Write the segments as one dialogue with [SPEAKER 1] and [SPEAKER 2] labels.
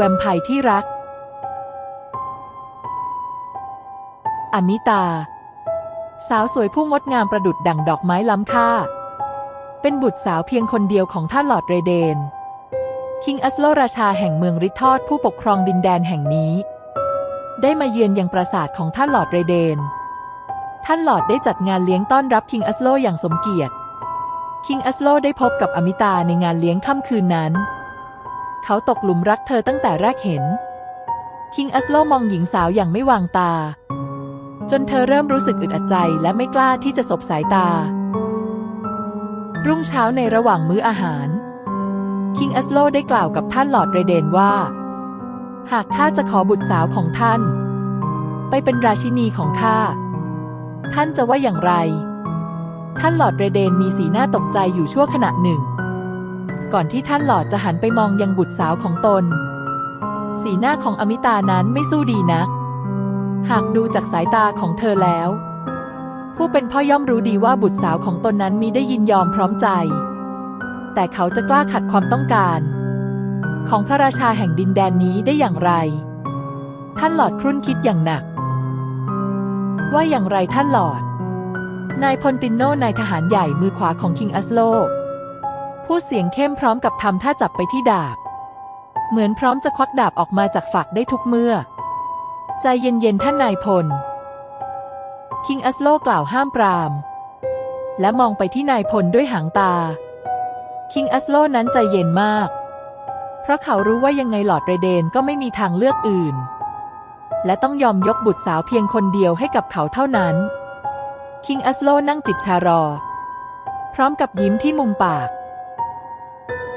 [SPEAKER 1] แวมไพร์ที่รัก อมิตา สาวสวยผู้งดงามประดุดดั่งดอกไม้ล้ำค่า เป็นบุตรสาวเพียงคนเดียวของท่านหลอดเรเดน คิงอัสโลราชาแห่งเมืองริทอดผู้ปกครองดินแดนแห่งนี้ ได้มาเยือนยังปราสาทของท่านหลอดเรเดน ท่านหลอดได้จัดงานเลี้ยงต้อนรับคิงอัสโลอย่างสมเกียรติ คิงอัสโลได้พบกับอมิตาในงานเลี้ยงค่ำคืนนั้น เขาตกหลุมรักเธอตั้งแต่แรกเห็น คิงอัสโลมองหญิงสาวอย่างไม่วางตา จนเธอเริ่มรู้สึกอึดอัดใจและไม่กล้าที่จะสบสายตา รุ่งเช้าในระหว่างมื้ออาหาร คิงอัสโลได้กล่าวกับท่านหลอดเรเดนว่า หากข้าจะขอบุตรสาวของท่าน ไปเป็นราชินีของข้า ท่านจะว่าอย่างไร ท่านหลอดเรเดนมีสีหน้าตกใจอยู่ชั่วขณะหนึ่ง ก่อนที่ท่านหลอดจะหันไปมองยังบุตรสาวของตน สีหน้าของอมิตานั้นไม่สู้ดีนัก หากดูจากสายตาของเธอแล้ว ผู้เป็นพ่อย่อมรู้ดีว่าบุตรสาวของตนนั้นมีได้ยินยอมพร้อมใจ แต่เขาจะกล้าขัดความต้องการ ของพระราชาแห่งดินแดนนี้ได้อย่างไร ท่านหลอดครุ่นคิดอย่างหนัก ว่าอย่างไรท่านหลอดนายพลตินโนนายทหารใหญ่มือขวาของคิงอัสโล พูดเสียงเข้มพร้อมกับทำท่าจับไปที่ดาบ เหมือนพร้อมจะควักดาบออกมาจากฝักได้ทุกเมื่อ ใจเย็นๆท่านนายพล คิงอัสโลกล่าวห้ามปราม และมองไปที่นายพลด้วยหางตา คิงอัสโลนั้นใจเย็นมาก เพราะเขารู้ว่ายังไงหลอดเรเดนก็ไม่มีทางเลือกอื่น และต้องยอมยกบุตรสาวเพียงคนเดียวให้กับเขาเท่านั้น คิงอัสโลนั่งจิบชารอ พร้อมกับยิ้มที่มุมปาก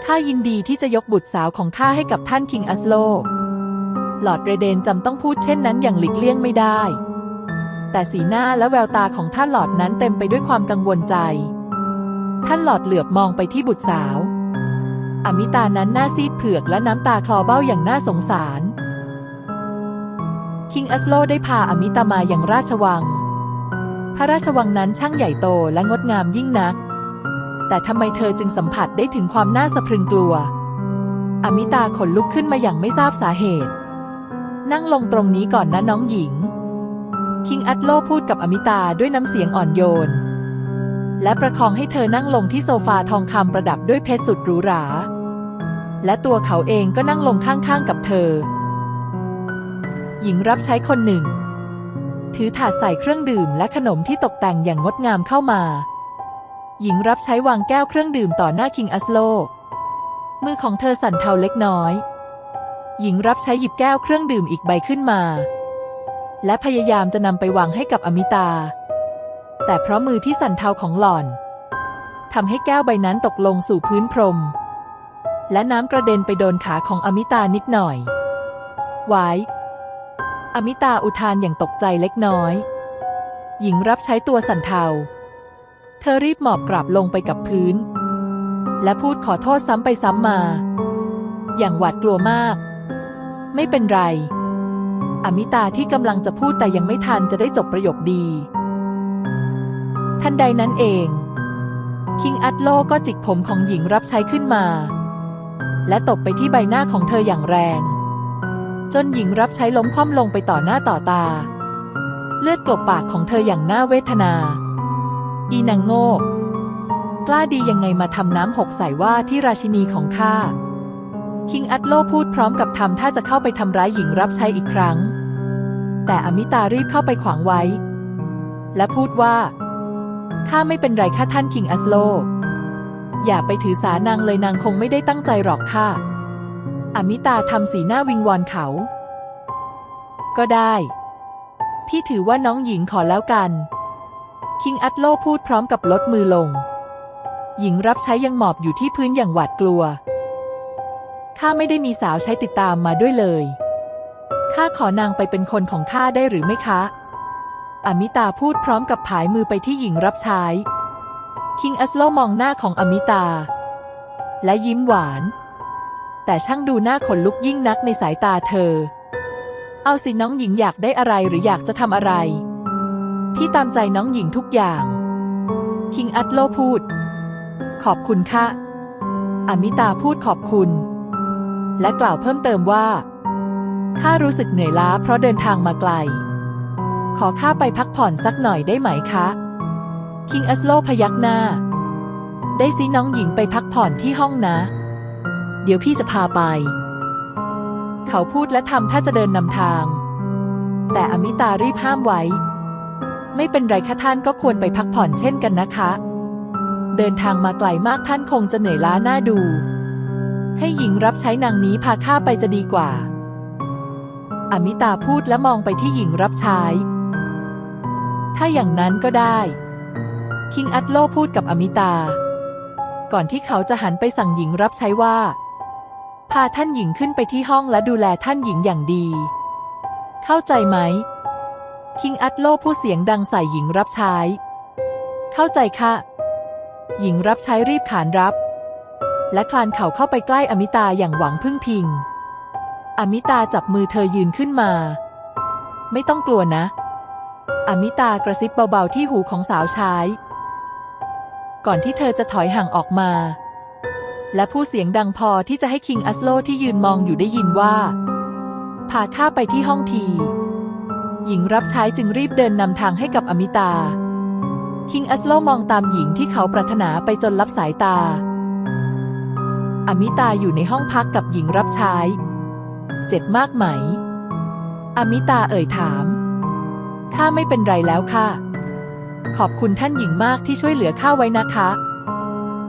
[SPEAKER 1] ข้ายินดีที่จะยกบุตรสาวของข้าให้กับท่านคิงอัสโล หลอดเรเดนจำต้องพูดเช่นนั้นอย่างหลีกเลี่ยงไม่ได้ แต่สีหน้าและแววตาของท่านหลอดนั้นเต็มไปด้วยความกังวลใจ ท่านหลอดเหลือบมองไปที่บุตรสาว อมิตานั้นหน้าซีดเผือกและน้ำตาคลอเบ้าอย่างน่าสงสาร คิงอัสโลได้พาอมิตามาอย่างราชวัง พระราชวังนั้นช่างใหญ่โตและงดงามยิ่งนัก แต่ทำไมเธอจึงสัมผัสได้ถึงความน่าสะพรึงกลัว อมิตาขนลุกขึ้นมาอย่างไม่ทราบสาเหตุ นั่งลงตรงนี้ก่อนนะน้องหญิง คิงอัตโลพูดกับอมิตาด้วยน้ำเสียงอ่อนโยน และประคองให้เธอนั่งลงที่โซฟาทองคำประดับด้วยเพชรสุดหรูหรา และตัวเขาเองก็นั่งลงข้างๆกับเธอ หญิงรับใช้คนหนึ่ง ถือถาดใส่เครื่องดื่มและขนมที่ตกแต่งอย่างงดงามเข้ามา หญิงรับใช้วางแก้วเครื่องดื่มต่อหน้าคิงอัสโล มือของเธอสั่นเทาเล็กน้อย หญิงรับใช้หยิบแก้วเครื่องดื่มอีกใบขึ้นมา และพยายามจะนำไปวางให้กับอมิตา แต่เพราะมือที่สั่นเทาของหล่อนทำให้แก้วใบนั้นตกลงสู่พื้นพรม และน้ำกระเด็นไปโดนขาของอมิตานิดหน่อย ไว้ อมิตาอุทานอย่างตกใจเล็กน้อย หญิงรับใช้ตัวสั่นเทา เธอรีบหมอบกราบลงไปกับพื้น และพูดขอโทษซ้ำไปซ้ำมา อย่างหวาดกลัวมาก ไม่เป็นไร อมิตาที่กำลังจะพูดแต่ยังไม่ทันจะได้จบประโยคดี ทันใดนั้นเอง คิงอัตโลก็จิกผมของหญิงรับใช้ขึ้นมา และตบไปที่ใบหน้าของเธออย่างแรง จนหญิงรับใช้ล้มคว่ำลงไปต่อหน้าต่อตา เลือดกลบปากของเธออย่างน่าเวทนา อีนางโง่กล้าดียังไงมาทำน้ำหกใส่ว่าที่ราชินีของข้า คิงอัตโลพูดพร้อมกับทำท่าจะเข้าไปทำร้ายหญิงรับใช้อีกครั้ง แต่อมิตารีบเข้าไปขวางไว้ และพูดว่าข้าไม่เป็นไรค่ะท่านคิงอัสโล อย่าไปถือสานางเลยนางคงไม่ได้ตั้งใจหรอกค่ะ อมิตาทำสีหน้าวิงวอนเขา ก็ได้ พี่ถือว่าน้องหญิงขอแล้วกัน คิงอัตโลพูดพร้อมกับลดมือลง หญิงรับใช้ยังหมอบอยู่ที่พื้นอย่างหวาดกลัว ข้าไม่ได้มีสาวใช้ติดตามมาด้วยเลย ข้าขอนางไปเป็นคนของข้าได้หรือไม่คะ อมิตาพูดพร้อมกับผายมือไปที่หญิงรับใช้ คิงอัสโลมองหน้าของอมิตา และยิ้มหวาน แต่ช่างดูหน้าขนลุกยิ่งนักในสายตาเธอ เอาสิน้องหญิงอยากได้อะไรหรืออยากจะทำอะไร พี่ตามใจน้องหญิงทุกอย่าง คิงอัตโลพูด ขอบคุณค่ะ อมิตาพูดขอบคุณ และกล่าวเพิ่มเติมว่า ข้ารู้สึกเหนื่อยล้าเพราะเดินทางมาไกล ขอข้าไปพักผ่อนสักหน่อยได้ไหมคะ คิงอัสโลพยักหน้า ได้สิน้องหญิงไปพักผ่อนที่ห้องนะ เดี๋ยวพี่จะพาไป เขาพูดและทำท่าจะเดินนำทาง แต่อมิตารีบห้ามไว้ ไม่เป็นไรค่ะท่านก็ควรไปพักผ่อนเช่นกันนะคะ เดินทางมาไกลมากท่านคงจะเหนื่อยล้าหน้าดู ให้หญิงรับใช้นางนี้พาข้าไปจะดีกว่า อมิตาพูดและมองไปที่หญิงรับใช้ ถ้าอย่างนั้นก็ได้ คิงอัตโลพูดกับอมิตา ก่อนที่เขาจะหันไปสั่งหญิงรับใช้ว่า พาท่านหญิงขึ้นไปที่ห้องและดูแลท่านหญิงอย่างดี เข้าใจไหม คิงอัตโลพูดเสียงดังใส่หญิงรับใช้ เข้าใจค่ะ หญิงรับใช้รีบขานรับ และคลานเข่าเข้าไปใกล้อมิตาอย่างหวังพึ่งพิง อมิตาจับมือเธอยืนขึ้นมา ไม่ต้องกลัวนะ อมิตากระซิบเบาๆที่หูของสาวใช้ ก่อนที่เธอจะถอยห่างออกมา และพูดเสียงดังพอที่จะให้คิงอัสโลที่ยืนมองอยู่ได้ยินว่า พาข้าไปที่ห้องที หญิงรับใช้จึงรีบเดินนำทางให้กับอมิตา คิงอัสโลมองตามหญิงที่เขาปรารถนาไปจนลับสายตา อมิตาอยู่ในห้องพักกับหญิงรับใช้ เจ็บมากไหม อมิตาเอ่ยถาม ข้าไม่เป็นไรแล้วค่ะ ขอบคุณท่านหญิงมากที่ช่วยเหลือข้าไว้นะคะ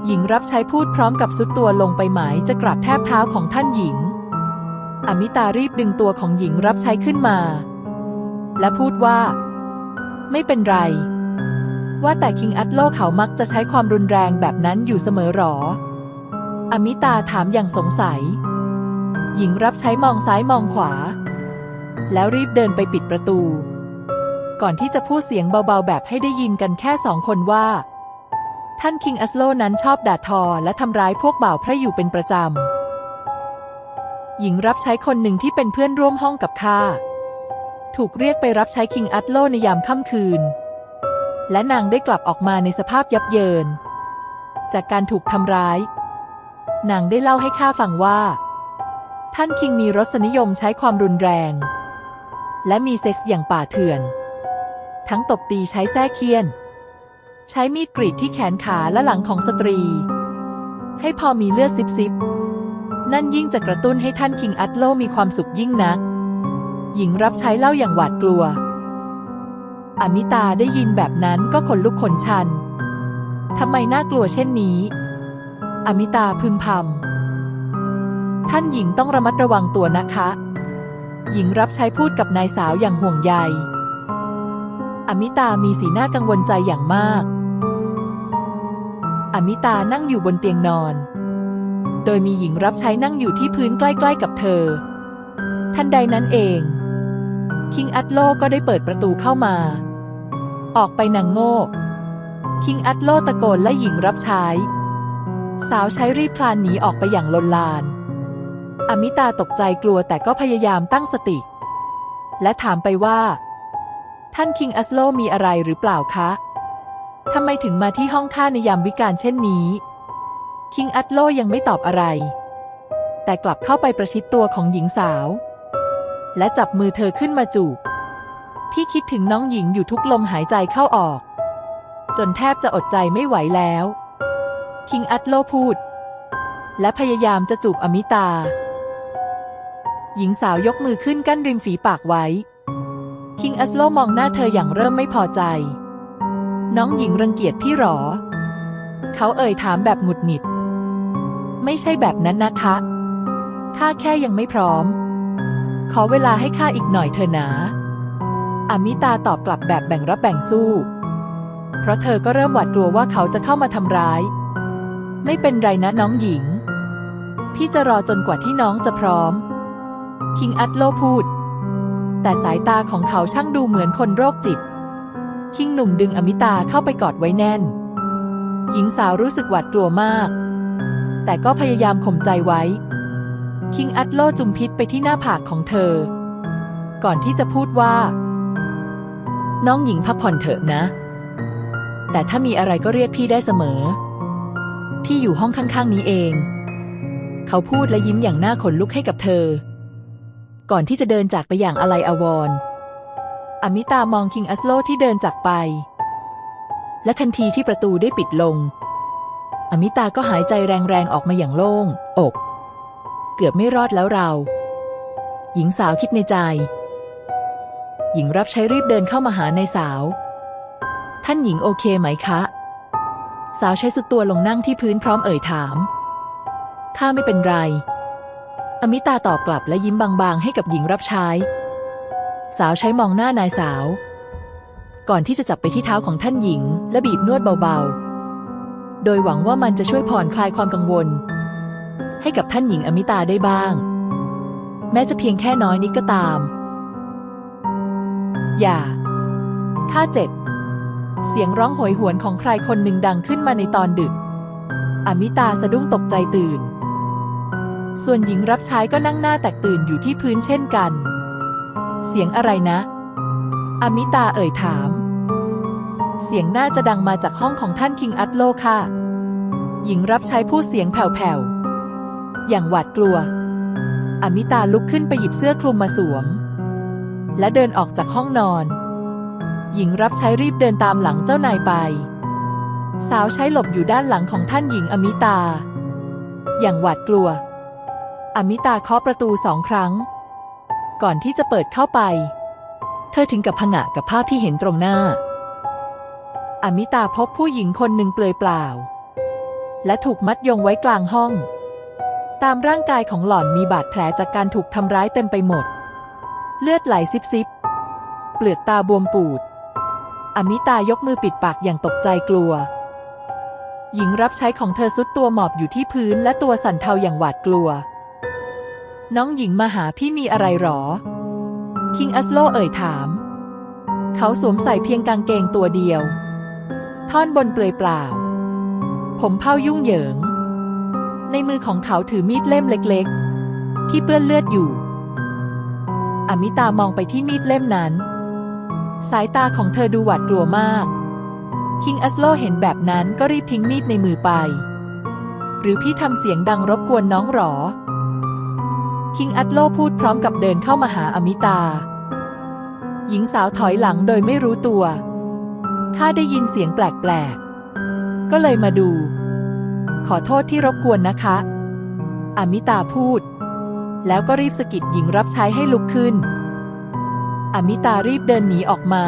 [SPEAKER 1] หญิงรับใช้พูดพร้อมกับสุดตัวลงไปหมายจะกราบแทบเท้าของท่านหญิง อมิตารีบดึงตัวของหญิงรับใช้ขึ้นมา และพูดว่า ไม่เป็นไร ว่าแต่คิงอัตโลเขามักจะใช้ความรุนแรงแบบนั้นอยู่เสมอหรอ อมิตาถามอย่างสงสัย หญิงรับใช้มองซ้ายมองขวา แล้วรีบเดินไปปิดประตู ก่อนที่จะพูดเสียงเบาๆ แบบให้ได้ยินกันแค่สองคนว่า ท่านคิงอัสโลนั้นชอบด่าทอและทำร้ายพวกบ่าวพระอยู่เป็นประจำหญิงรับใช้คนหนึ่งที่เป็นเพื่อนร่วมห้องกับข้า ถูกเรียกไปรับใช้คิงอัตโลในยามค่ำคืน และนางได้กลับออกมาในสภาพยับเยิน จากการถูกทำร้าย นางได้เล่าให้ข้าฟังว่า ท่านคิงมีรสนิยมใช้ความรุนแรง และมีเซ็กส์อย่างป่าเถื่อน ทั้งตบตีใช้แส้เคียน ใช้มีดกรีดที่แขนขาและหลังของสตรี ให้พอมีเลือดซิบซิบนั่นยิ่งจะกระตุ้นให้ท่านคิงอัตโลมีความสุขยิ่งนัก หญิงรับใช้เล่าอย่างหวาดกลัว อมิตาได้ยินแบบนั้นก็ขนลุกขนชัน ทำไมน่ากลัวเช่นนี้ อมิตาพึมพำ ท่านหญิงต้องระมัดระวังตัวนะคะ หญิงรับใช้พูดกับนายสาวอย่างห่วงใย อมิตามีสีหน้ากังวลใจอย่างมาก อมิตานั่งอยู่บนเตียงนอน โดยมีหญิงรับใช้นั่งอยู่ที่พื้นใกล้ ๆ กับเธอทันใดนั้นเอง คิงอัตโลก็ได้เปิดประตูเข้ามา ออกไปนางโง่ คิงอัตโลตะโกนและหญิงรับใช้ สาวใช้รีบคลานหนีออกไปอย่างลนลาน อมิตาตกใจกลัวแต่ก็พยายามตั้งสติ และถามไปว่า ท่านคิงอัสโลมีอะไรหรือเปล่าคะ ทำไมถึงมาที่ห้องข้าในยามวิกาลเช่นนี้ คิงอัตโลยังไม่ตอบอะไร แต่กลับเข้าไปประชิดตัวของหญิงสาว และจับมือเธอขึ้นมาจูบ พี่คิดถึงน้องหญิงอยู่ทุกลมหายใจเข้าออก จนแทบจะอดใจไม่ไหวแล้ว คิงอัตโลพูด และพยายามจะจูบอมิตา หญิงสาวยกมือขึ้นกั้นริมฝีปากไว้ คิงอัสโลมองหน้าเธออย่างเริ่มไม่พอใจ น้องหญิงรังเกียจพี่หรอ เขาเอ่ยถามแบบหงุดหงิด ไม่ใช่แบบนั้นนะคะข้าแค่ยังไม่พร้อม ขอเวลาให้ข้าอีกหน่อยเธอหนาอมิตาตอบกลับแบบแบ่งรับแบ่งสู้ เพราะเธอก็เริ่มหวาดกลัวว่าเขาจะเข้ามาทำร้าย ไม่เป็นไรนะน้องหญิง พี่จะรอจนกว่าที่น้องจะพร้อม คิงอัตโลพูด แต่สายตาของเขาช่างดูเหมือนคนโรคจิต คิงหนุ่มดึงอมิตาเข้าไปกอดไว้แน่น หญิงสาวรู้สึกหวาดกลัวมาก แต่ก็พยายามข่มใจไว้ คิงอัตโลจุมพิษไปที่หน้าผากของเธอ ก่อนที่จะพูดว่า น้องหญิงพักผ่อนเถอะนะ แต่ถ้ามีอะไรก็เรียกพี่ได้เสมอ พี่อยู่ห้องข้างๆนี้เอง เขาพูดและยิ้มอย่างน่าขนลุกให้กับเธอ ก่อนที่จะเดินจากไปอย่างอะไรอาวรณ์อมิตามองคิงอัสโลที่เดินจากไป และทันทีที่ประตูได้ปิดลง อมิตาก็หายใจแรงๆออกมาอย่างโล่งอก เกือบไม่รอดแล้วเรา หญิงสาวคิดในใจ หญิงรับใช้รีบเดินเข้ามาหานายสาว ท่านหญิงโอเคไหมคะ สาวใช้สุดตัวลงนั่งที่พื้นพร้อมเอ่ยถาม ข้าไม่เป็นไร อมิตาตอบกลับและยิ้มบางๆ ให้กับหญิงรับใช้ สาวใช้มองหน้านายสาว ก่อนที่จะจับไปที่เท้าของท่านหญิง และบีบนวดเบาๆ โดยหวังว่ามันจะช่วยผ่อนคลายความกังวล ให้กับท่านหญิงอมิตาได้บ้าง แม้จะเพียงแค่น้อยนิดก็ตาม อย่าข้าเจ็บ เสียงร้องโหยหวนของใครคนหนึ่งดังขึ้นมาในตอนดึก อมิตาสะดุ้งตกใจตื่น ส่วนหญิงรับใช้ก็นั่งหน้าแตกตื่นอยู่ที่พื้นเช่นกัน เสียงอะไรนะ อมิตาเอ่ยถาม เสียงน่าจะดังมาจากห้องของท่านคิงอัตโลค่ะ หญิงรับใช้พูดเสียงแผ่วๆ อย่างหวาดกลัว อมิตาลุกขึ้นไปหยิบเสื้อคลุมมาสวม และเดินออกจากห้องนอน หญิงรับใช้รีบเดินตามหลังเจ้านายไป สาวใช้หลบอยู่ด้านหลังของท่านหญิงอมิตา อย่างหวาดกลัว อมิตาเคาะประตูสองครั้ง ก่อนที่จะเปิดเข้าไป เธอถึงกับผงะกับภาพที่เห็นตรงหน้า อมิตาพบผู้หญิงคนหนึ่งเปลือยเปล่าและถูกมัดยงไว้กลางห้อง ตามร่างกายของหล่อนมีบาดแผลจากการถูกทำร้ายเต็มไปหมด เลือดไหลซิบๆเปลือกตาบวมปูด อมิตายกมือปิดปากอย่างตกใจกลัว หญิงรับใช้ของเธอซุดตัวหมอบอยู่ที่พื้นและตัวสั่นเทาอย่างหวาดกลัว น้องหญิงมาหาพี่มีอะไรหรอ คิงอัสโลเอ่ยถาม เขาสวมใส่เพียงกางเกงตัวเดียว ท่อนบนเปลือยเปล่า ผมเผ้ายุ่งเหยิง ในมือของเขาถือมีดเล่มเล็กๆ ที่เปื้อนเลือดอยู่ อมิตามองไปที่มีดเล่มนั้น สายตาของเธอดูหวาดกลัวมาก คิงอัสโลเห็นแบบนั้นก็รีบทิ้งมีดในมือไป หรือพี่ทำเสียงดังรบกวนน้องหรอ คิงอัสโลพูดพร้อมกับเดินเข้ามาหาอมิตา หญิงสาวถอยหลังโดยไม่รู้ตัวข้าได้ยินเสียงแปลกๆ ก็เลยมาดู ขอโทษที่รบกวนนะคะ อมิตาพูด แล้วก็รีบสะกิดหญิงรับใช้ให้ลุกขึ้น อมิตารีบเดินหนีออกมา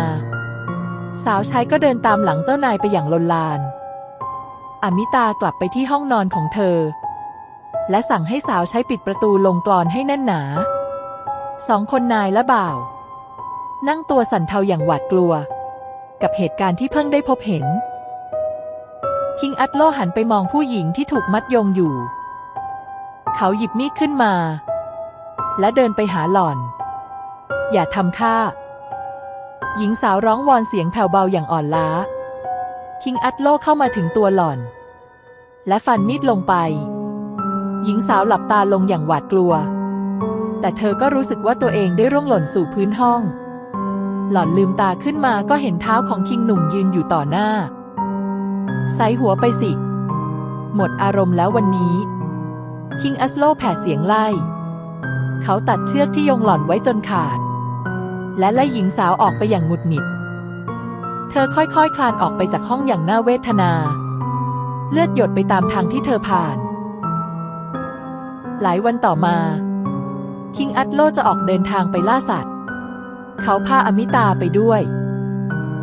[SPEAKER 1] สาวใช้ก็เดินตามหลังเจ้านายไปอย่างลนลาน อมิตากลับไปที่ห้องนอนของเธอ และสั่งให้สาวใช้ปิดประตูลงกลอนให้แน่นหนา สองคนนายและบ่าว นั่งตัวสั่นเทาอย่างหวาดกลัว กับเหตุการณ์ที่เพิ่งได้พบเห็น คิงอัตโลหันไปมองผู้หญิงที่ถูกมัดยงอยู่ เขาหยิบมีดขึ้นมา และเดินไปหาหล่อน อย่าทำข้า หญิงสาวร้องวอนเสียงแผ่วเบาอย่างอ่อนล้า คิงอัตโลเข้ามาถึงตัวหล่อน และฟันมีดลงไป หญิงสาวหลับตาลงอย่างหวาดกลัว แต่เธอก็รู้สึกว่าตัวเองได้ร่วงหล่นสู่พื้นห้อง หล่อนลืมตาขึ้นมาก็เห็นเท้าของคิงหนุ่มยืนอยู่ต่อหน้า ใส่หัวไปสิ หมดอารมณ์แล้ววันนี้ คิงอัสโลแผ่เสียงไล่ เขาตัดเชือกที่ยงหล่อนไว้จนขาด และไล่หญิงสาวออกไปอย่างหงุดหงิด เธอค่อยๆคคลานออกไปจากห้องอย่างน่าเวทนา เลือดหยดไปตามทางที่เธอผ่าน หลายวันต่อมา คิงอัตโลจะออกเดินทางไปล่าสัตว์ เขาพาอมิตาไปด้วย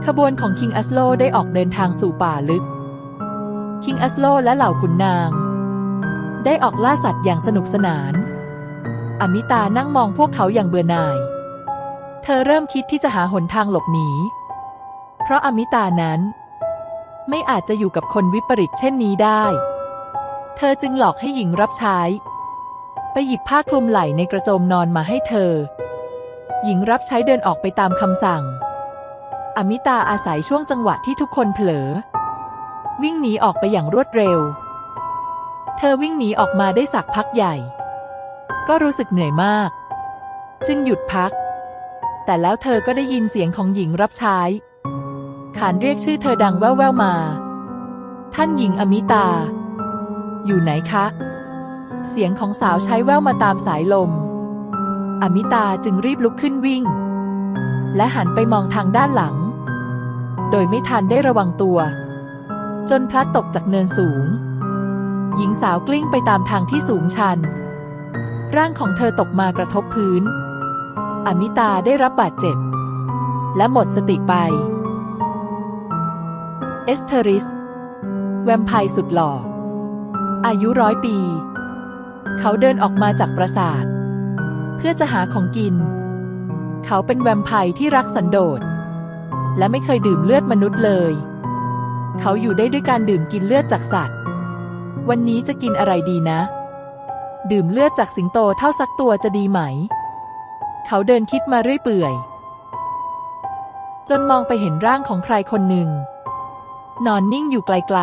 [SPEAKER 1] ขบวนของคิงอัสโลได้ออกเดินทางสู่ป่าลึก คิงอัสโลและเหล่าขุนนาง ได้ออกล่าสัตว์อย่างสนุกสนาน อมิตานั่งมองพวกเขาอย่างเบื่อหน่าย เธอเริ่มคิดที่จะหาหนทางหลบหนี เพราะอมิตานั้น ไม่อาจจะอยู่กับคนวิปริตเช่นนี้ได้ เธอจึงหลอกให้หญิงรับใช้ ไปหยิบผ้าคลุมไหล่ในกระโจมนอนมาให้เธอ หญิงรับใช้เดินออกไปตามคำสั่ง อมิตาอาศัยช่วงจังหวะที่ทุกคนเผลอ วิ่งหนีออกไปอย่างรวดเร็ว เธอวิ่งหนีออกมาได้สักพักใหญ่ ก็รู้สึกเหนื่อยมาก จึงหยุดพัก แต่แล้วเธอก็ได้ยินเสียงของหญิงรับใช้ ขานเรียกชื่อเธอดังแว่วๆมา ท่านหญิงอมิตา อยู่ไหนคะ เสียงของสาวใช้แว่วมาตามสายลม อมิตาจึงรีบลุกขึ้นวิ่ง และหันไปมองทางด้านหลัง โดยไม่ทันได้ระวังตัว จนพลัดตกจากเนินสูง หญิงสาวกลิ้งไปตามทางที่สูงชัน ร่างของเธอตกมากระทบพื้น อมิตาได้รับบาดเจ็บ และหมดสติไป เอสเทอริส แวมไพร์สุดหล่อ อายุร้อยปี เขาเดินออกมาจากปราสาท เพื่อจะหาของกิน เขาเป็นแวมไพร์ที่รักสันโดษและไม่เคยดื่มเลือดมนุษย์เลย เขาอยู่ได้ด้วยการดื่มกินเลือดจากสัตว์ วันนี้จะกินอะไรดีนะ ดื่มเลือดจากสิงโตเท่าสักตัวจะดีไหม เขาเดินคิดมาเรื่อยเปื่อย จนมองไปเห็นร่างของใครคนหนึ่ง นอนนิ่งอยู่ไกล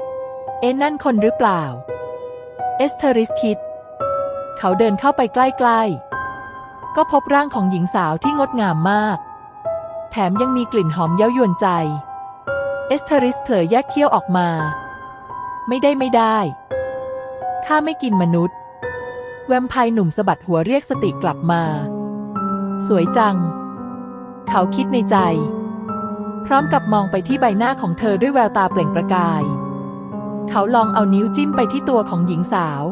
[SPEAKER 1] ๆ เอ็นนั่นคนหรือเปล่า เอสเทอริสคิด เขาเดินเข้าไปใกล้ๆ ก็พบร่างของหญิงสาวที่งดงามมาก แถมยังมีกลิ่นหอมเย้ายวนใจ เอสเทอริสเผลอแยกเขี้ยวออกมา ไม่ได้ไม่ได้ ข้าไม่กินมนุษย์ แวมไพร์หนุ่มสะบัดหัวเรียกสติกลับมา สวยจัง เขาคิดในใจ พร้อมกับมองไปที่ใบหน้าของเธอด้วยแววตาเปล่งประกาย เขาลองเอานิ้วจิ้มไปที่ตัวของหญิงสาว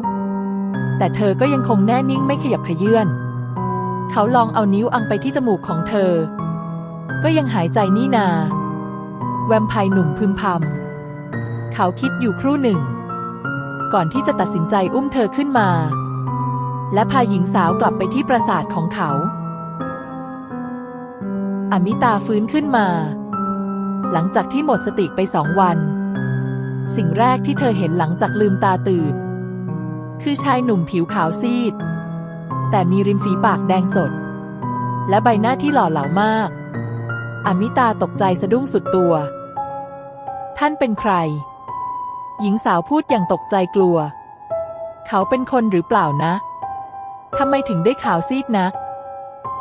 [SPEAKER 1] แต่เธอก็ยังคงแน่นิ่งไม่ขยับขยื่นเขาลองเอานิ้วอังไปที่จมูกของเธอ ก็ยังหายใจนี่นา แวมไพร์หนุ่มพึมพำ เขาคิดอยู่ครู่หนึ่ง ก่อนที่จะตัดสินใจอุ้มเธอขึ้นมา และพาหญิงสาวกลับไปที่ปราสาทของเขา อมิตาฟื้นขึ้นมา หลังจากที่หมดสติไปสองวัน สิ่งแรกที่เธอเห็นหลังจากลืมตาตื่น คือชายหนุ่มผิวขาวซีด แต่มีริมฝีปากแดงสด และใบหน้าที่หล่อเหลามาก อมิตาตกใจสะดุ้งสุดตัว ท่านเป็นใคร หญิงสาวพูดอย่างตกใจกลัว เขาเป็นคนหรือเปล่านะทำไมถึงได้ข่าวซีดนัก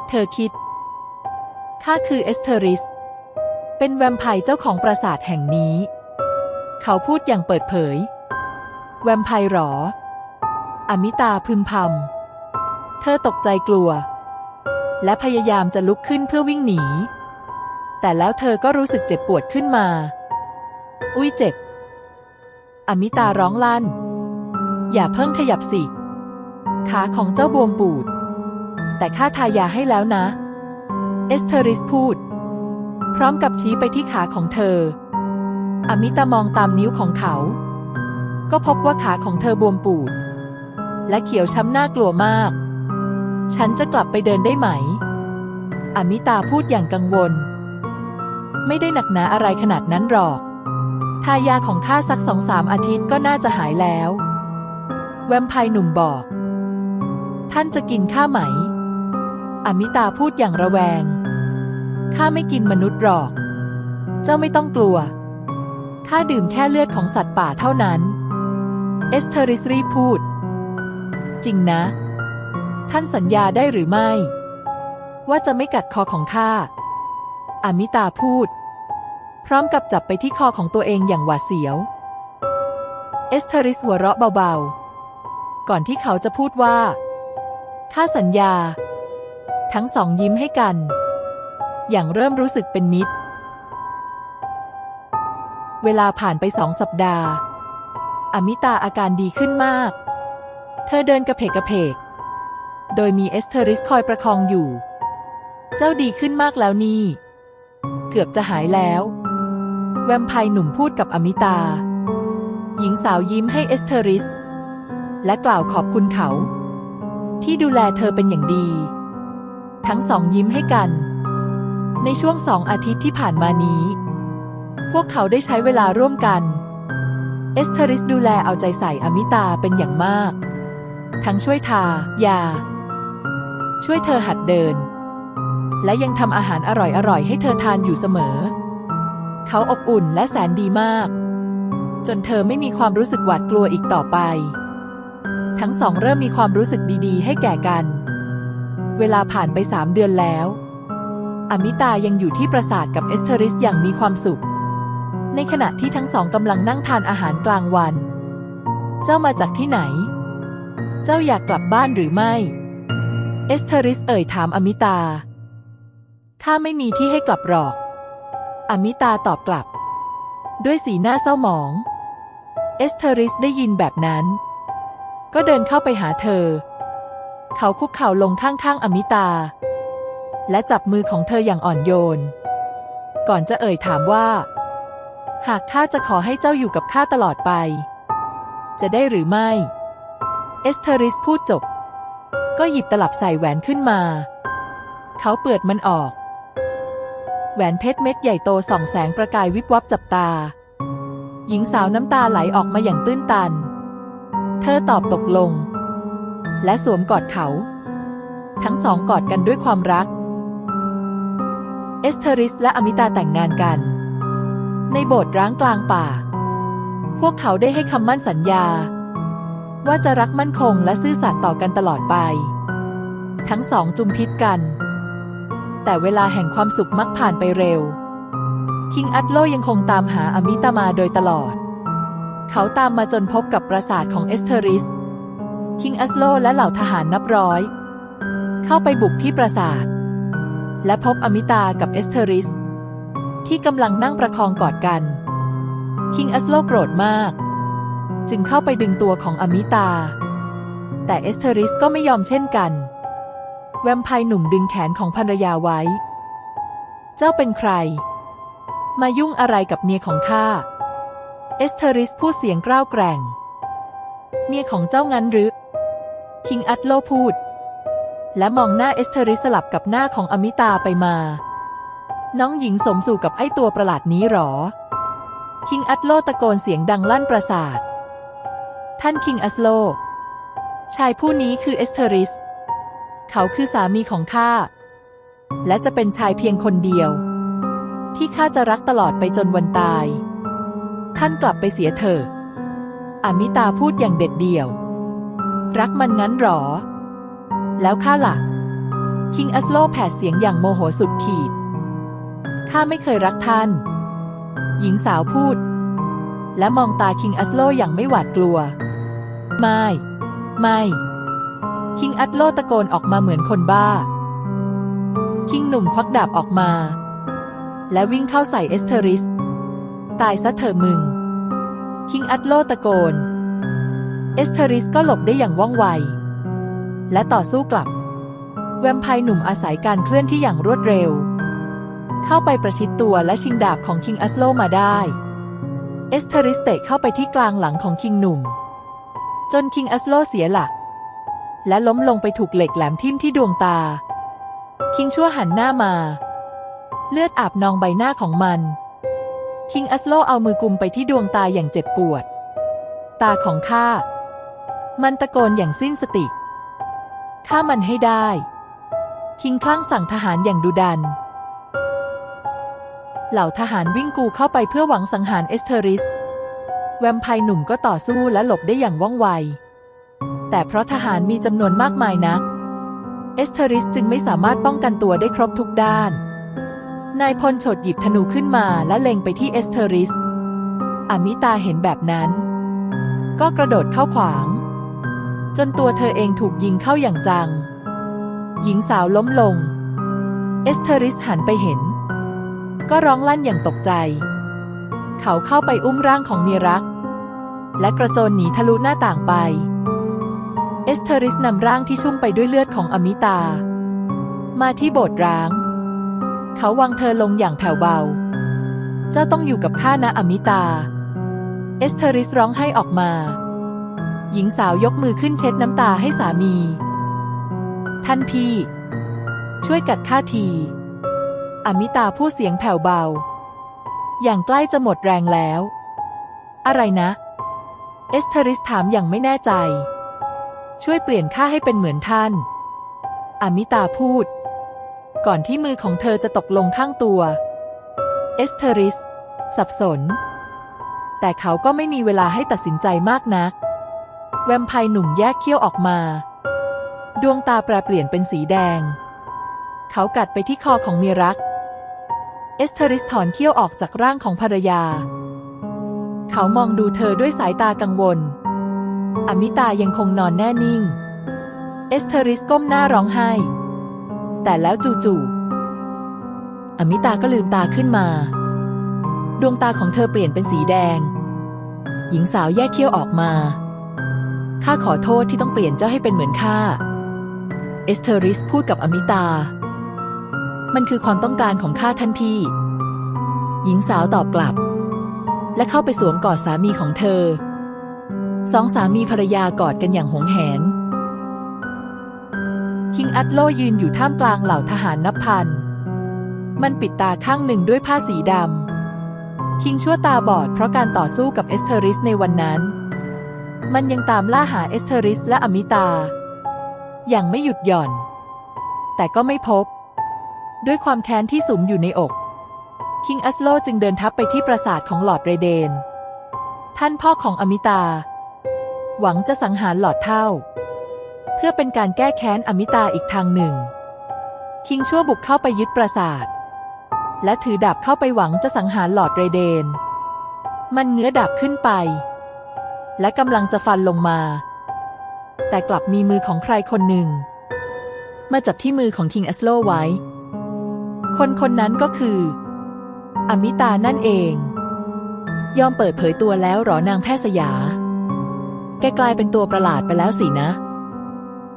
[SPEAKER 1] เธอคิด ข้าคือเอสเทอริส เป็นแวมไพร์เจ้าของปราสาทแห่งนี้ เขาพูดอย่างเปิดเผย แวมไพร์หรอ อมิตาพึมพำ เธอตกใจกลัว และพยายามจะลุกขึ้นเพื่อวิ่งหนี แต่แล้วเธอก็รู้สึกเจ็บปวดขึ้นมา อุ้ยเจ็บ อมิตาร้องลั่น อย่าเพิ่งขยับสิ ขาของเจ้าบวมปูด แต่ข้าทายาให้แล้วนะ เอสเทอริสพูด พร้อมกับชี้ไปที่ขาของเธอ อมิตามองตามนิ้วของเขา ก็พบว่าขาของเธอบวมปูด และเขียวช้ำน่ากลัวมาก ฉันจะกลับไปเดินได้ไหม อมิตาพูดอย่างกังวล ไม่ได้หนักหนาอะไรขนาดนั้นหรอก ทายาของข้าสักสองสามอาทิตย์ก็น่าจะหายแล้ว แวมไพร์หนุ่มบอก ท่านจะกินข้าไหม อมิตาพูดอย่างระแวง ข้าไม่กินมนุษย์หรอก เจ้าไม่ต้องกลัว ข้าดื่มแค่เลือดของสัตว์ป่าเท่านั้น เอสเทอริสรีพูด จริงนะ ท่านสัญญาได้หรือไม่ ว่าจะไม่กัดคอของข้า อมิตาพูด พร้อมกับจับไปที่คอของตัวเองอย่างหวาดเสียว เอสเทอริสหัวเราะเบาๆ ก่อนที่เขาจะพูดว่าข้าสัญญา ทั้งสองยิ้มให้กัน อย่างเริ่มรู้สึกเป็นมิตร เวลาผ่านไปสองสัปดาห์ อมิตาอาการดีขึ้นมาก เธอเดินกระเพกกระเพก โดยมีเอสเทอริสคอยประคองอยู่ เจ้าดีขึ้นมากแล้วนี่เกือบจะหายแล้ว วมไพร์หนุ่มพูดกับอมิตา หญิงสาวยิ้มให้เอสเทอริส และกล่าวขอบคุณเขา ที่ดูแลเธอเป็นอย่างดี ทั้งสองยิ้มให้กัน ในช่วงสองอาทิตย์ที่ผ่านมานี้ พวกเขาได้ใช้เวลาร่วมกันเอสเทอริสดูแลเอาใจใส่อมิตาเป็นอย่างมาก ทั้งช่วยทายา ช่วยเธอหัดเดิน และยังทำอาหารอร่อยๆให้เธอทานอยู่เสมอ เขาอบอุ่นและแสนดีมาก จนเธอไม่มีความรู้สึกหวาดกลัวอีกต่อไป ทั้งสองเริ่มมีความรู้สึกดีๆ ให้แก่กัน เวลาผ่านไปสามเดือนแล้ว อมิตายังอยู่ที่ปราสาทกับเอสเทอริสอย่างมีความสุข ในขณะที่ทั้งสองกำลังนั่งทานอาหารกลางวัน เจ้ามาจากที่ไหน เจ้าอยากกลับบ้านหรือไม่ เอสเทอริสเอ่ยถามอมิตาข้าไม่มีที่ให้กลับหรอก อมิตาตอบกลับ ด้วยสีหน้าเศร้าหมอง เอสเทอริสได้ยินแบบนั้น ก็เดินเข้าไปหาเธอ เขาคุกเข่าลงข้างๆอมิตา และจับมือของเธออย่างอ่อนโยน ก่อนจะเอ่ยถามว่า หากข้าจะขอให้เจ้าอยู่กับข้าตลอดไป จะได้หรือไม่ เอสเทอริสพูดจบ ก็หยิบตลับใส่แหวนขึ้นมา เขาเปิดมันออก แหวนเพชรเม็ดใหญ่โตส่องแสงประกายวิบวับจับตา หญิงสาวน้ำตาไหลออกมาอย่างตื้นตัน เธอตอบตกลง และสวมกอดเขา ทั้งสองกอดกันด้วยความรัก เอสเทอริสและอมิตาแต่งงานกัน ในโบสถ์ร้างกลางป่า พวกเขาได้ให้คำมั่นสัญญา ว่าจะรักมั่นคงและซื่อสัตย์ต่อกันตลอดไป ทั้งสองจุมพิษกัน แต่เวลาแห่งความสุขมักผ่านไปเร็ว คิงอัตโลยังคงตามหาอมิตามาโดยตลอด เขาตามมาจนพบกับปราสาทของเอสเทอริส คิงอัสโลและเหล่าทหารนับร้อย เข้าไปบุกที่ปราสาท และพบอมิตากับเอสเทอริส ที่กำลังนั่งประคองกอดกัน คิงอัสโลโกรธมาก จึงเข้าไปดึงตัวของอมิตา แต่เอสเทอริสก็ไม่ยอมเช่นกัน แวมไพร์หนุ่มดึงแขนของภรรยาไว้ เจ้าเป็นใคร มายุ่งอะไรกับเมียของข้า เอสเทอริสพูดเสียงกร้าวแกร่ง เมียของเจ้างั้นหรือ คิงอัตโลพูด และมองหน้าเอสเทอริสสลับกับหน้าของอมิตาไปมา น้องหญิงสมสู่กับไอ้ตัวประหลาดนี้หรอ คิงอัตโลตะโกนเสียงดังลั่นปราสาท ท่านคิงอัสโล ชายผู้นี้คือเอสเทอริส เขาคือสามีของข้า และจะเป็นชายเพียงคนเดียว ที่ข้าจะรักตลอดไปจนวันตาย ท่านกลับไปเสียเถอะอมิตาพูดอย่างเด็ดเดี่ยว รักมันงั้นหรอ แล้วข้าล่ะ คิงอัสโลแผดเสียงอย่างโมโหสุดขีด ข้าไม่เคยรักท่าน หญิงสาวพูด และมองตาคิงอัสโลอย่างไม่หวาดกลัว ไม่ ไม่ คิงอัสโลตะโกนออกมาเหมือนคนบ้า คิงหนุ่มควักดาบออกมา และวิ่งเข้าใส่เอสเทอริส ตายซะเถอะมึง คิงอัสโลตะโกน เอสเทอริสก็หลบได้อย่างว่องไว และต่อสู้กลับ แวมไพร์หนุ่มอาศัยการเคลื่อนที่อย่างรวดเร็ว เข้าไปประชิดตัวและชิงดาบของคิงอัสโลมาได้ เอสเทอริสเตะเข้าไปที่กลางหลังของคิงหนุ่ม จนคิงอัสโลเสียหลัก และล้มลงไปถูกเหล็กแหลมทิ่มที่ดวงตา คิงชั่วหันหน้ามา เลือดอาบนองใบหน้าของมัน คิงอัสโลเอามือกุมไปที่ดวงตาอย่างเจ็บปวด ตาของข้า มันตะโกนอย่างสิ้นสติฆ่ามันให้ได้ คิงคลั่งสั่งทหารอย่างดุดัน เหล่าทหารวิ่งกูเข้าไปเพื่อหวังสังหารเอสเทอริส แวมไพร์หนุ่มก็ต่อสู้และหลบได้อย่างว่องไว แต่เพราะทหารมีจำนวนมากมายนัก เอสเทอริสจึงไม่สามารถป้องกันตัวได้ครบทุกด้าน นายพลฉดหยิบธนูขึ้นมาและเล็งไปที่เอสเทอริส อามิตาเห็นแบบนั้น ก็กระโดดเข้าขวาง จนตัวเธอเองถูกยิงเข้าอย่างจัง หญิงสาวล้มลง เอสเทอริสหันไปเห็น ก็ร้องลั่นอย่างตกใจ เขาเข้าไปอุ้มร่างของเมียรัก และกระโจนหนีทะลุหน้าต่างไป เอสเทอริสนำร่างที่ชุ่มไปด้วยเลือดของอมิตา มาที่โบสถ์ร้าง เขาวางเธอลงอย่างแผ่วเบา เจ้าต้องอยู่กับข้านะอมิตา เอสเทอริสร้องไห้ออกมา หญิงสาวยกมือขึ้นเช็ดน้ำตาให้สามี ท่านพี่ ช่วยกัดข้าที อมิตาพูดเสียงแผ่วเบา อย่างใกล้จะหมดแรงแล้ว อะไรนะ เอสเทอริสถามอย่างไม่แน่ใจ ช่วยเปลี่ยนข้าให้เป็นเหมือนท่าน อมิตาพูด ก่อนที่มือของเธอจะตกลงข้างตัว เอสเทอริส สับสน แต่เขาก็ไม่มีเวลาให้ตัดสินใจมากนัก แวมไพร์หนุ่มแยกเขี้ยวออกมา ดวงตาแปรเปลี่ยนเป็นสีแดง เขากัดไปที่คอของเมียรัก เอสเทอริสถอนเขี้ยวออกจากร่างของภรรยา เขามองดูเธอด้วยสายตากังวล อมิตายังคงนอนแน่นิ่ง เอสเทอริสก้มหน้าร้องไห้ แต่แล้วจู่ๆอมิตาก็ลืมตาขึ้นมา ดวงตาของเธอเปลี่ยนเป็นสีแดง หญิงสาวแยกเขี้ยวออกมา ข้าขอโทษที่ต้องเปลี่ยนเจ้าให้เป็นเหมือนข้า เอสเทอริสพูดกับอมิตา มันคือความต้องการของข้าทันทีหญิงสาวตอบกลับ และเข้าไปสวมกอดสามีของเธอ สองสามีภรรยากอดกันอย่างหงแหน คิงอัตโลยืนอยู่ท่ามกลางเหล่าทหารนับพัน มันปิดตาข้างหนึ่งด้วยผ้าสีดำ คิงชั่วตาบอดเพราะการต่อสู้กับเอสเทอริสในวันนั้น มันยังตามล่าหาเอสเทอริสและอมิตา อย่างไม่หยุดหย่อน แต่ก็ไม่พบ ด้วยความแค้นที่สุมอยู่ในอก คิงอัสโลจึงเดินทัพไปที่ปราสาทของหลอดเรเดน ท่านพ่อของอมิตา หวังจะสังหารหลอดเท่า เพื่อเป็นการแก้แค้นอมิตาอีกทางหนึ่ง คิงชั่วบุกเข้าไปยึดปราสาท และถือดาบเข้าไปหวังจะสังหารหลอดเรเดน มันเงื้อดาบขึ้นไป และกำลังจะฟันลงมา แต่กลับมีมือของใครคนหนึ่ง มาจับที่มือของคิงแอสโลไว้ คนคนนั้นก็คือ อมิตานั่นเอง ยอมเปิดเผยตัวแล้วหรอนางแพทย์สยา แกกลายเป็นตัวประหลาดไปแล้วสินะ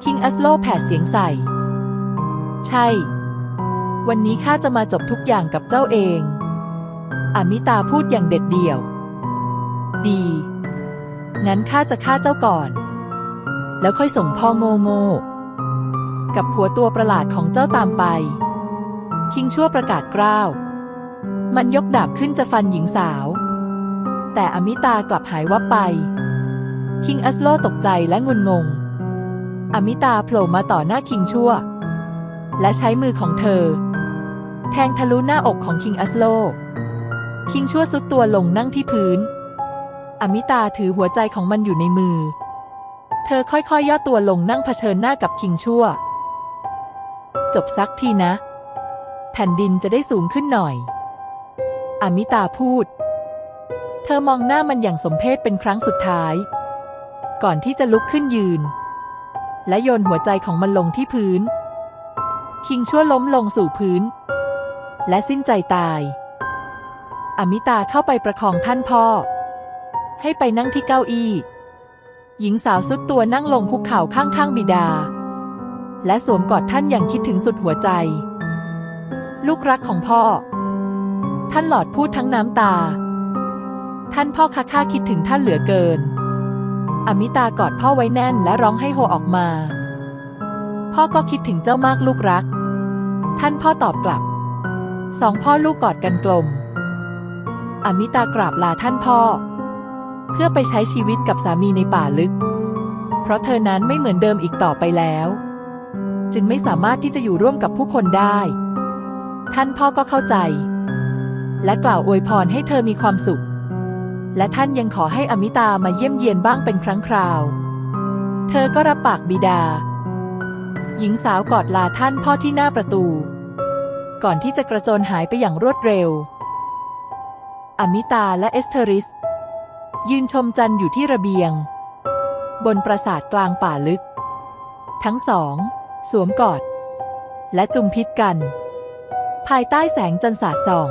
[SPEAKER 1] คิงอัสโลแผดเสียงใส่ ใช่ วันนี้ข้าจะมาจบทุกอย่างกับเจ้าเองอมิตาพูดอย่างเด็ดเดี่ยว ดี งั้นข้าจะฆ่าเจ้าก่อน แล้วค่อยส่งพ่อโง่โง่กับผัวตัวประหลาดของเจ้าตามไป คิงชั่วประกาศกล้าว มันยกดาบขึ้นจะฟันหญิงสาว แต่อมิตากลับหายวับไป คิงอัสโลตกใจและงุนงง อมิตาโผล่มาต่อหน้าคิงชั่ว และใช้มือของเธอ แทงทะลุหน้าอกของคิงอัสโล คิงชั่วซุดตัวลงนั่งที่พื้น อมิตาถือหัวใจของมันอยู่ในมือ เธอค่อยๆยย่อตัวลงนั่งเผชิญหน้ากับคิงชั่ว จบสักทีนะ แผ่นดินจะได้สูงขึ้นหน่อย อมิตาพูด เธอมองหน้ามันอย่างสมเพชเป็นครั้งสุดท้าย ก่อนที่จะลุกขึ้นยืน และโยนหัวใจของมันลงที่พื้น คิงชั่วล้มลงสู่พื้น และสิ้นใจตาย อมิตาเข้าไปประคองท่านพ่อ ให้ไปนั่งที่เก้าอี้ หญิงสาวสุดตัวนั่งลงคุกเข่าข้างๆบิดา และสวมกอดท่านอย่างคิดถึงสุดหัวใจ ลูกรักของพ่อ ท่านหลอดพูดทั้งน้ำตาท่านพ่อค่ะข้าคิดถึงท่านเหลือเกิน อมิตากอดพ่อไว้แน่นและร้องให้โฮออกมา พ่อก็คิดถึงเจ้ามากลูกรัก ท่านพ่อตอบกลับ สองพ่อลูกกอดกันกลม อมิตากราบลาท่านพ่อ เพื่อไปใช้ชีวิตกับสามีในป่าลึก เพราะเธอนั้นไม่เหมือนเดิมอีกต่อไปแล้ว จึงไม่สามารถที่จะอยู่ร่วมกับผู้คนได้ ท่านพ่อก็เข้าใจ และกล่าวอวยพรให้เธอมีความสุข และท่านยังขอให้อมิตามาเยี่ยมเยียนบ้างเป็นครั้งคราว เธอก็รับปากบิดา หญิงสาวกอดลาท่านพ่อที่หน้าประตู ก่อนที่จะกระโจนหายไปอย่างรวดเร็ว อมิตาและเอสเทอริส ยืนชมจันทร์อยู่ที่ระเบียง บนปราสาทกลางป่าลึก ทั้งสอง สวมกอด และจุมพิษกัน ภายใต้แสงจันทร์สาดส่อง